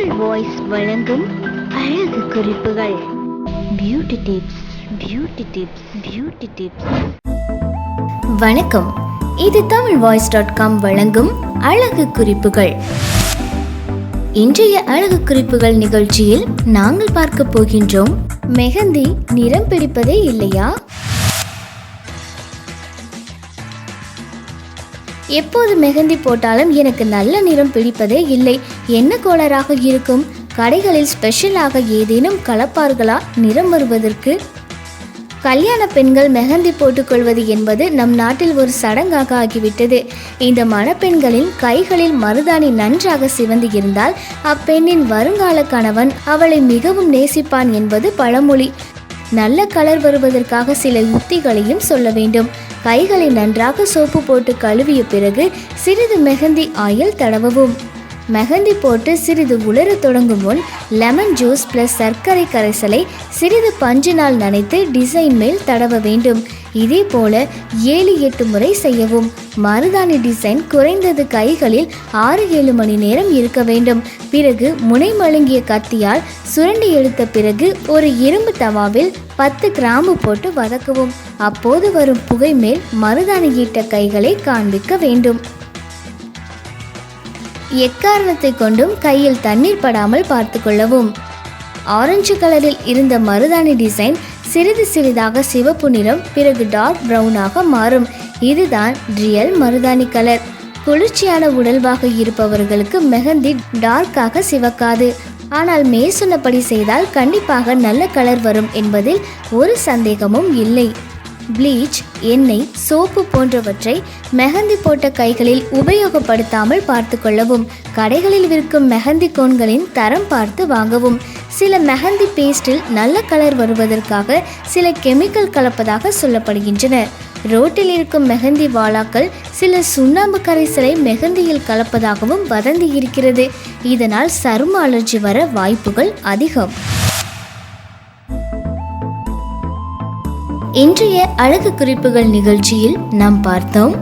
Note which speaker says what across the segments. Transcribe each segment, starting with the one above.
Speaker 1: Tamil voice வழங்கும் அழகு குறிப்புகள். Beauty tips beauty tips beauty tips வணக்கம். இது தமிழ் வாய்ஸ் டாட் காம் வழங்கும் அழகு குறிப்புகள். இன்றைய அழகு குறிப்புகள் நிகழ்ச்சியில் நாங்கள் பார்க்க போகின்றோம். மெஹந்தி நிறம் பிடிப்பதே இல்லையா? எப்போது மெஹந்தி போட்டாலும் எனக்கு நல்ல நிறம் பிடிப்பதே இல்லை. என்ன கோளராக இருக்கும்? கடைகளில் ஸ்பெஷலாக ஏதேனும் கலப்பார்களா? நிறம் வருவதற்கு? கல்யாண பெண்கள் மெஹந்தி போட்டுக்கொள்வது என்பது நம் நாட்டில் ஒரு சடங்காக ஆகிவிட்டது. இந்த மணப்பெண்களின் கைகளில் மருதாணி நன்றாக சிவந்து இருந்தால் அப்பெண்ணின் வருங்கால கணவன் அவளை மிகவும் நேசிப்பான் என்பது பழமொழி. நல்ல கலர் வருவதற்காக சில யுக்திகளையும் சொல்ல வேண்டும். கைகளை நன்றாக சோப்பு போட்டு கழுவிய பிறகு சிறிது மெஹந்தி ஆயில் தடவவும். மெஹந்தி போட்டு சிறிது உலரத் தொடங்கும் முன் லெமன் ஜூஸ் ப்ளஸ் சர்க்கரை கரைசலை சிறிது பஞ்சினால் நனைத்து டிசைன் மேல் தடவ வேண்டும். இதே போல ஏழு எட்டு முறை செய்யவும். மருதாணி டிசைன் குறைந்தது கைகளில் ஆறு ஏழு மணி நேரம் இருக்க வேண்டும். பிறகு முனை மழுங்கிய கத்தியால் சுரண்டி எடுத்த பிறகு ஒரு இரும்பு தவாவில் பத்து கிராம்பு போட்டு வதக்கவும். அப்போது வரும் புகை மேல் மருதாணி ஈட்ட கைகளை காண்பிக்க வேண்டும். எக்காரணத்தை கொண்டும் கையில் தண்ணீர் படாமல் பார்த்து கொள்ளவும். ஆரஞ்சு கலரில் இருந்த மருதாணி டிசைன் சிறிது சிறிதாக சிவப்பு நிறம் பிறகு டார்க் ப்ரௌனாக மாறும். இதுதான் ரியல் மருதாணி கலர். குளிர்ச்சியான உடல்வாக இருப்பவர்களுக்கு மெஹந்தி டார்க்காக சிவக்காது. ஆனால் மேல் சொன்னபடி செய்தால் கண்டிப்பாக நல்ல கலர் வரும் என்பதில் ஒரு சந்தேகமும் இல்லை. ப்ளீச் எண்ணெய் சோப்பு போன்றவற்றை மெஹந்தி போட்ட கைகளில் உபயோகப்படுத்தாமல் பார்த்து கொள்ளவும். கடைகளில் விற்கும் மெஹந்தி கோன்களின் தரம் பார்த்து வாங்கவும். சில மெஹந்தி பேஸ்டில் நல்ல கலர் வருவதற்காக சில கெமிக்கல் கலப்பதாக சொல்லப்படுகின்றன. ரோட்டில் இருக்கும் மெஹந்தி வாளாக்கள் சில சுண்ணாம்பு கரைசலை மெஹந்தியில் கலப்பதாகவும் வதந்தி இருக்கிறது இதனால் சரும அலர்ஜி வர வாய்ப்புகள் அதிகம். இன்றைய அழகு குறிப்புகள் நிகழ்ச்சியில் நாம் பார்த்தோம்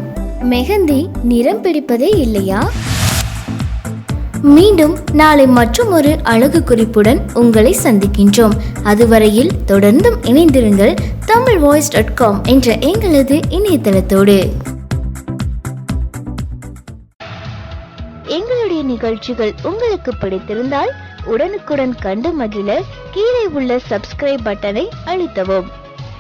Speaker 1: மெஹந்தி நிறம் பிடிப்பதே இல்லையா? மீண்டும் நாளை மற்றும் ஒரு அழகு குறிப்புடன் உங்களை சந்திக்கின்றோம். அதுவரையில் தொடர்ந்தும் இணைந்திருங்கள் தமிழ் வாய்ஸ் டாட் காம் என்ற எங்களது இணையதளத்தோடு. எங்களுடைய நிகழ்ச்சிகள் உங்களுக்கு பிடித்திருந்தால் உடனுக்குடன் கண்டு மகிழ கீழே உள்ள சப்ஸ்கிரைப் பட்டனை அழுத்தவும்.